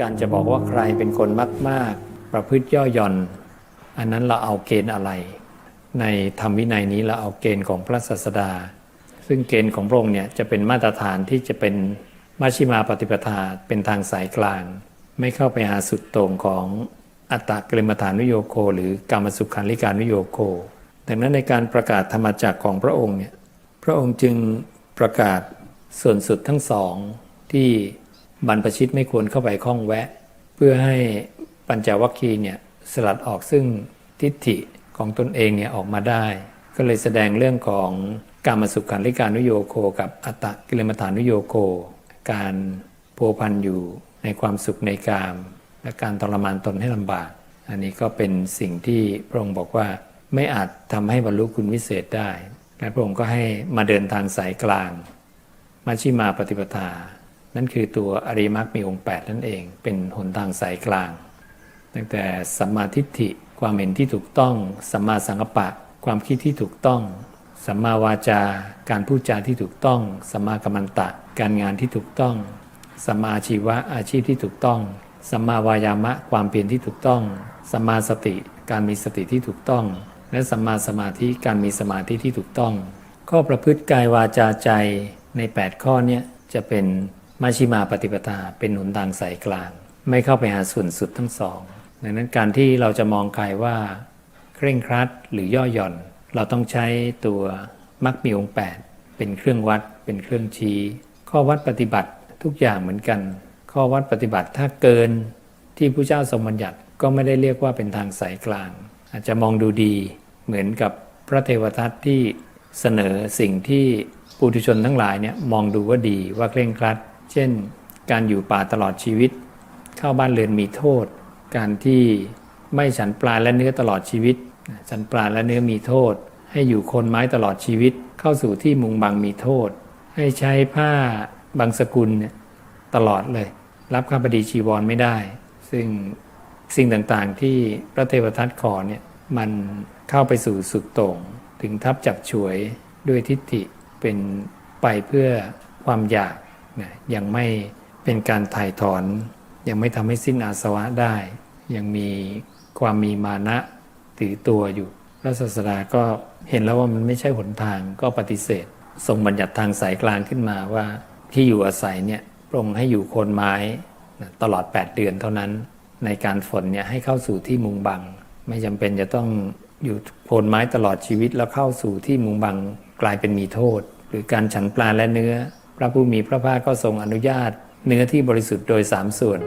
การจะบอกว่าใครเป็นคนมาก ๆ ประพฤติย่อหย่อน อันนั้นเราเอาเกณฑ์อะไร ในธรรมวินัยนี้เราเอาเกณฑ์ของพระศาสดา ซึ่งเกณฑ์ของพระองค์เนี่ยจะเป็นมาตรฐานที่จะเป็นมัชฌิมาปฏิปทาเป็นทางสายกลาง ไม่เข้าไปหาสุดโต่งของอัตตกริมฐานุโยโค หรือกรรมสุขันลิการุโยโค ดังนั้นในการประกาศธรรมจักรของพระองค์เนี่ยพระองค์จึงประกาศส่วนสุดทั้งสองที่ บรรพชิตไม่ควรเข้าไปข้องแวะ เพื่อให้ปัญจวัคคีย์เนี่ยสลัดออกซึ่งทิฏฐิของตนเองเนี่ยออกมาได้ ก็เลยแสดงเรื่องของการมาสุขันลิการนุโยโคกับอัตตกิลมฐานุโยโค การโพพันอยู่ในความสุขในกาม และการทรมานตนให้ลำบาก อันนี้ก็เป็นสิ่งที่พระองค์บอกว่าไม่อาจทำให้บรรลุคุณวิเศษได้ และพระองค์ก็ให้มาเดินทางสายกลาง มัชฌิมาปฏิปทา นั่นคือตัวอริมรรคมีองค์ 8 นั่นเอง เป็นหนทางสายกลาง ตั้งแต่สัมมาทิฏฐิความเห็นที่ถูกต้องสัมมาสังกัปปะ ความคิดที่ถูกต้องสัมมาวาจา การพูดจาที่ถูกต้องสัมมากัมมันตะ การงานที่ถูกต้องสัมมาอาชีวะอาชีพที่ถูกต้องสัมมาวายามะความเพียรที่ถูกต้องสัมมาสติการมีสติที่ถูกต้อง และสัมมาสมาธิการมีสมาธิที่ถูกต้อง ข้อประพฤติกายวาจาใจใน 8 ข้อเนี้จะเป็น มัชฌิมาปฏิปทาเป็นหนทางสายกลาง ไม่เข้าไปหาส่วนสุดทั้งสองดังนั้นการที่เราจะมองกายว่าเคร่งครัดหรือย่อหย่อน เราต้องใช้ตัวมรรคมีองค์8เป็นเครื่องวัด เป็นเครื่องชี้ ข้อวัดปฏิบัติทุกอย่างเหมือนกัน ข้อวัดปฏิบัติถ้าเกินที่พระเจ้าทรงบัญญัติก็ไม่ได้เรียกว่าเป็นทางสายกลาง อาจจะมองดูดีเหมือนกับพระเทวทัตที่เสนอสิ่งที่ปุถุชนทั้งหลายเนี่ยมองดูว่าดีว่าเคร่งครัด เช่น การอยู่ป่าตลอดชีวิต เข้าบ้านเรือนมีโทษ การที่ไม่ฉันปลาและเนื้อตลอดชีวิต ฉันปลาและเนื้อมีโทษ ให้อยู่คนไม้ตลอดชีวิต เข้าสู่ที่มุงบังมีโทษ ให้ใช้ผ้าบางสกุลเนี่ยตลอดเลย รับข้าพดีชีวรไม่ได้ ซึ่งสิ่งต่างๆที่พระเทวทัตขอเนี่ยมันเข้าไปสู่สุดโต่ง ถึงทับจับฉวยด้วยทิฏฐิเป็นไปเพื่อความอยาก นะยังไม่เป็นการถ่ายถอน ยังไม่ทำให้สิ้นอาสวะได้ ยังมีความมีมานะถือตัวอยู่พระศาสดาก็เห็นแล้วว่ามันไม่ใช่หนทางก็ปฏิเสธทรงบัญญัติทางสายกลางขึ้นมาว่าที่อยู่อาศัยเนี่ยพรงให้อยู่โคนไม้นะตลอด 8 เดือนเท่านั้น ในการฝนเนี่ยให้เข้าสู่ที่มุงบัง ไม่จำเป็นจะต้องอยู่โคนไม้ตลอดชีวิตแล้วเข้าสู่ที่มุงบังกลายเป็นมีโทษ หรือการฉันปลาและเนื้อ พระผู้มีพระภาคก็ทรงอนุญาตเนื้อที่บริสุทธิ์โดยสามส่วน